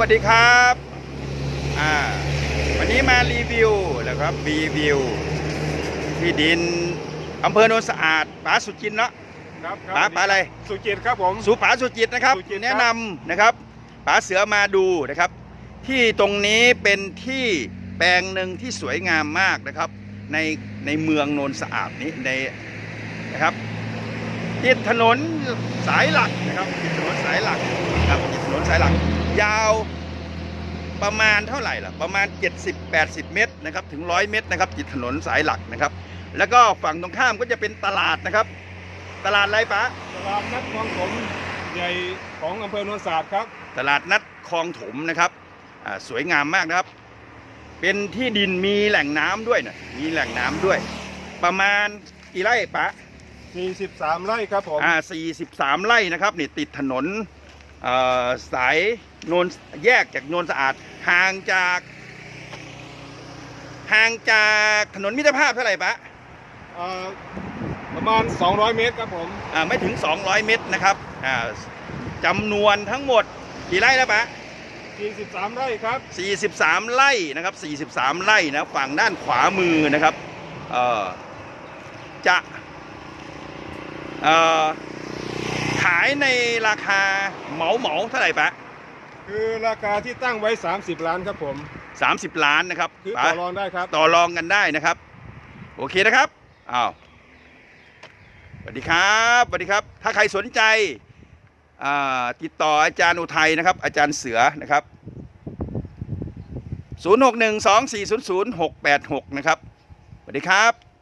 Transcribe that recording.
วัสดีครับอ่าวันนี้มารีวิวนะครับรีวิว ที่ดินอำเภอโนนสะอาดป๋าสุจินเนาะครับคป๋ารับป๋าอะไรสุจิตครับผม สุป๋าสุจิตนะครับ สุจิตครับ แนะนำนะครับป๋าเสือมาดูนะครับ ที่ตรงนี้เป็นที่แปลงหนึ่งที่สวยงามมากนะครับ ในในเมืองโนนสะอาดนี้ในนะครับติดถนนสายหลักนะครับติดถนนสายหลัก ยาวประมาณเท่าไหร่ล่ะ ประมาณ 70-80 เมตรนะครับ ถึง 100 เมตรนะครับติดถนนสายหลักนะครับ แล้วก็ฝั่งตรงข้ามก็จะเป็นตลาดนะครับ ตลาดอะไรปะตลาดนัดคลองผมใหญ่ของอำเภอโนนสะอาดครับ ตลาดนัดคลองถมนะครับอ่าสวยงามมากนะครับ เป็นที่ดินมีแหล่งน้ำด้วยนะมีแหล่งน้ำด้วย ประมาณกี่ไร่ปะ43 ไร่ครับผมอ่า43 ไร่นะครับนี่ติดถนนเอ่อ สายโนนแยกจากโนนสะอาดห่างจากห่างจากถนนมิตรภาพเท่าไหร่ปะเอ่อประมาณ 200 เมตรครับผมอ่าไม่ถึง 200 เมตรนะครับอ่าจำนวนทั้งหมดกี่ไร่แล้วปะ43 ไร่ครับ 43 ไร่นะครับ 43 ไร่นะฝั่งด้านขวามือนะครับเอ่อจะเอ่อขายในราคาเหมาเหมาๆเท่าไหร่ปะคือราคาที่ตั้งไว้ 30 ล้านครับผม 30 ล้านนะครับคือปะต่อรองได้ครับ ต่อรองกันได้นะครับ โอเคนะครับอ้าวสวัสดีครับสวัสดีครับ ถ้าใครสนใจอ่าติดต่ออาจารย์อุทัยนะครับ อาจารย์เสือนะครับ 0612400686 นะครับสวัสดีครับ